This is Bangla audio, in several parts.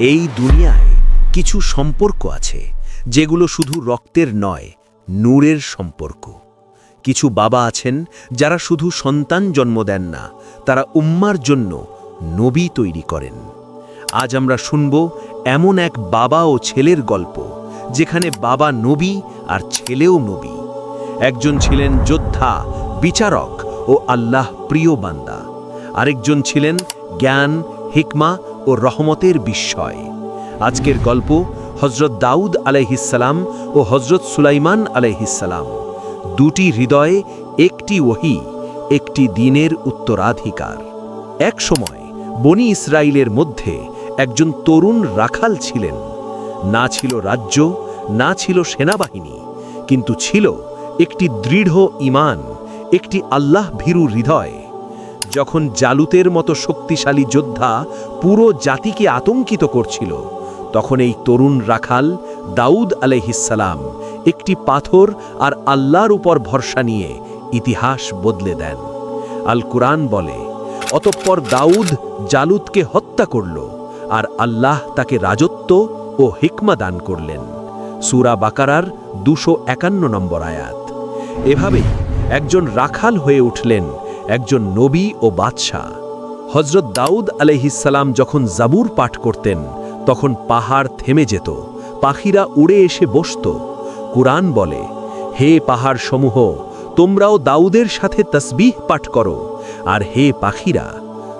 এই দুনিয়ায় কিছু সম্পর্ক আছে, যেগুলো শুধু রক্তের নয়, নূরের সম্পর্ক। কিছু বাবা আছেন যারা শুধু সন্তান জন্ম দেন না, তারা উম্মার জন্য নবী তৈরি করেন। আজ আমরা শুনব এমন এক বাবা ও ছেলের গল্প, যেখানে বাবা নবী আর ছেলেও নবী। একজন ছিলেন যোদ্ধা, বিচারক ও আল্লাহ প্রিয় বান্দা। আরেকজন ছিলেন জ্ঞান, হিকমা ও রহমতের বিস্ময়। আজকের গল্প হজরত দাউদ আলাইহিসালাম ও হজরত সুলাইমান আলাইহিসালাম দুটি হৃদয়ে একটি ওহি, একটি দিনের উত্তরাধিকার। এক সময় বনি ইসরায়েলের মধ্যে একজন তরুণ রাখাল ছিলেন। না ছিল রাজ্য, না ছিল সেনাবাহিনী, কিন্তু ছিল একটি দৃঢ় ইমান একটি আল্লাহ ভীরু হৃদয়। যখন জালুতের মতো শক্তিশালী যোদ্ধা পুরো জাতিকে আতঙ্কিত করছিল, তখন এই তরুণ রাখাল দাউদ আলহিসাল্লাম একটি পাথর আর আল্লাহর উপর ভরসা নিয়ে ইতিহাস বদলে দেন। আল কুরআন বলে, অতঃপর দাউদ জালুদকে হত্যা করল আর আল্লাহ তাকে রাজত্ব ও হিকমা দান করলেন। সুরা বাকারার দুশো একান্ন নম্বর আয়াত। এভাবেই একজন রাখাল হয়ে উঠলেন একজন নবী ও বাদশাহ। হজরত দাউদ আলহিসাল্লাম যখন জাবুর পাঠ করতেন, তখন পাহাড় থেমে যেত, পাখিরা উড়ে এসে বসত। কুরআন বলে, হে পাহাড় সমূহ তোমরাও দাউদের সাথে তসবিহ পাঠ করো। আর হে পাখিরা,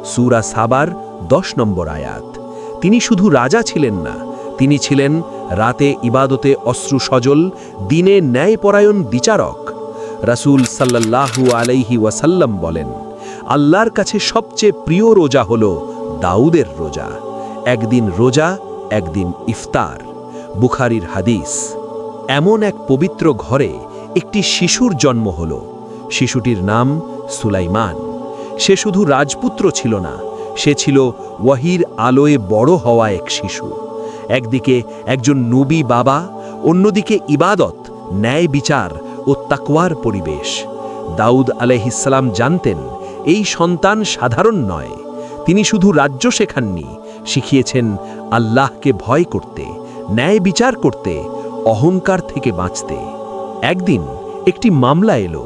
সুরা সাবার দশ নম্বর আয়াত। তিনি শুধু রাজা ছিলেন না, তিনি ছিলেন রাতে ইবাদতে অশ্রু সজল দিনে ন্যায়পরায়ণ বিচারক। রাসূল সাল্লাল্লাহু আলাইহি ওয়াসাল্লাম বলেন, আল্লাহর কাছে সবচেয়ে প্রিয় রোজা হল দাউদের রোজা। একদিন রোজা, একদিন ইফতার। বুখারির হাদিস, এমন এক পবিত্র ঘরে একটি শিশুর জন্ম হল। শিশুটির নাম সুলাইমান। সে শুধু রাজপুত্র ছিল না, সে ছিল ওয়াহির আলোয় বড় হওয়া এক শিশু। একদিকে একজন নবী বাবা, অন্যদিকে ইবাদত, ন্যায় বিচার ও তাকওয়ার পরিবেশ। দাউদ আলহিসাল্লাম জানতেন, এই সন্তান সাধারণ নয়। তিনি শুধু রাজ্য শেখাননি, শিখিয়েছেন আল্লাহকে ভয় করতে, ন্যায় বিচার করতে, অহংকার থেকে বাঁচতে। একদিন একটি মামলা এলো,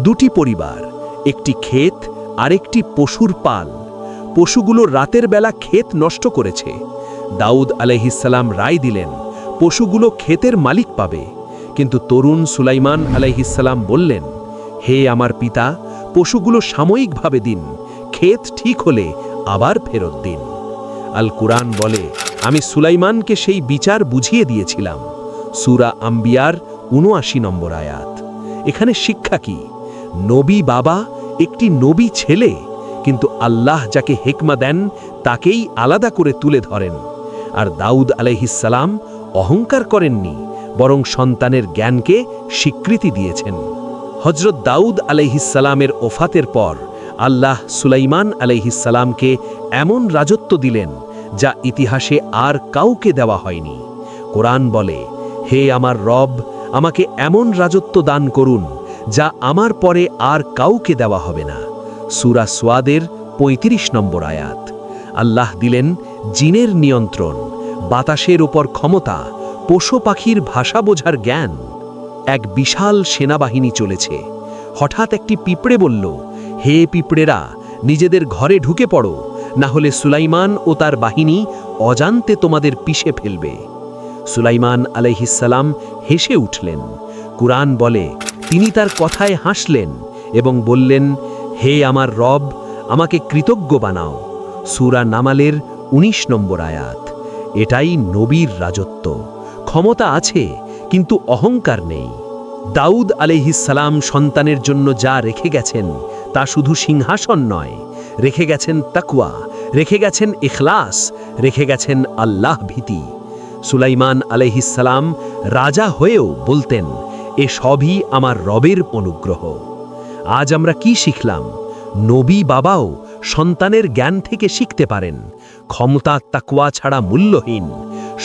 দুটি পরিবার, একটি ক্ষেত আরেকটি পশুর পাল। পশুগুলো রাতের বেলা ক্ষেত নষ্ট করেছে। দাউদ আলাইহিসাল্লাম রায় দিলেন, পশুগুলো ক্ষেতের মালিক পাবে। কিন্তু তরুণ সুলাইমান আলাইহিসাল্লাম বললেন, হে আমার পিতা, পশুগুলো সাময়িকভাবে দিন, ক্ষেত ঠিক হলে আবার ফেরত দিন। আল কুরআন বলে, আমি সুলাইমানকে সেই বিচার বুঝিয়ে দিয়েছিলাম। সুরা আম্বিয়ার উনআশি নম্বর আয়াত। এখানে শিক্ষা কি? নবী বাবা একটি নবী ছেলে, কিন্তু আল্লাহ যাকে হেকমা দেন, তাকেই আলাদা করে তুলে ধরেন। আর দাউদ আলাইহিসাল্লাম অহংকার করেননি। বরং সন্তানের জ্ঞানকে স্বীকৃতি দিয়েছেন। হজরত দাউদ আলাইহিসাল্লামের ওফাতের পর আল্লাহ সুলাইমান আলাইহিসাল্লামকে এমন রাজত্ব দিলেন, যা ইতিহাসে আর কাউকে দেওয়া হয়নি। কোরআন বলে, হে আমার রব, আমাকে এমন রাজত্ব দান করুন, যা আমার পরে আর কাউকে দেওয়া হবে না। সুরা সোয়াদের ৩৫ নম্বর আয়াত। আল্লাহ দিলেন জিনের নিয়ন্ত্রণ, বাতাসের ওপর ক্ষমতা পশু পাখির ভাষা বোঝার জ্ঞান। এক বিশাল সেনাবাহিনী চলেছে। হঠাৎ একটি পিঁপড়ে বলল, হে পিঁপড়েরা, নিজেদের ঘরে ঢুকে পড়ো, না হলে সুলাইমান ও তার বাহিনী অজান্তে তোমাদের পিষে ফেলবে। সুলাইমান আলাইহিসাল্লাম হেসে উঠলেন। কুরআন বলে, তিনি তার কথায় হাসলেন এবং বললেন, হে আমার রব, আমাকে কৃতজ্ঞ বানাও সুরা নামালের ১৯ নম্বর আয়াত। এটাই নবীর রাজত্ব। ক্ষমতা আছে, কিন্তু অহংকার নেই। দাউদ আলাইহিসাল্লাম সন্তানের জন্য যা রেখে গেছেন, তা শুধু সিংহাসন নয়। রেখে গেছেন তাকুয়া রেখে গেছেন ইখলাস, রেখে গেছেন আল্লাহ ভীতি। সুলাইমান আলাইহিসাল্লাম রাজা হয়েও বলতেন, এ সবই আমার রবের অনুগ্রহ। আজ আমরা কি শিখলাম? নবী বাবাও সন্তানের জ্ঞান থেকে শিখতে পারেন। ক্ষমতা তাকুয়া ছাড়া মূল্যহীন।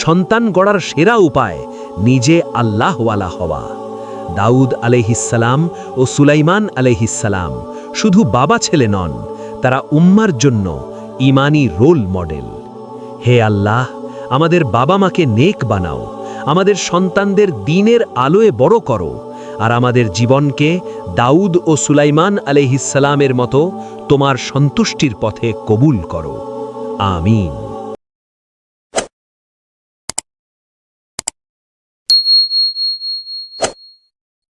সন্তান গড়ার সেরা উপায় নিজে আল্লাহওয়ালা হওয়া। দাউদ আলাইহিসাল্লাম ও সুলাইমান আলাইহিসাল্লাম শুধু বাবা ছেলে নন, তারা উম্মার জন্য ইমানি রোল মডেল। হে আল্লাহ, আমাদের বাবা মাকে নেক বানাও, আমাদের সন্তানদের দিনের আলোয় বড় করো, আর আমাদের জীবনকে দাউদ ও সুলাইমান আলহিসালামের মতো তোমার সন্তুষ্টির পথে কবুল করো। আমিন।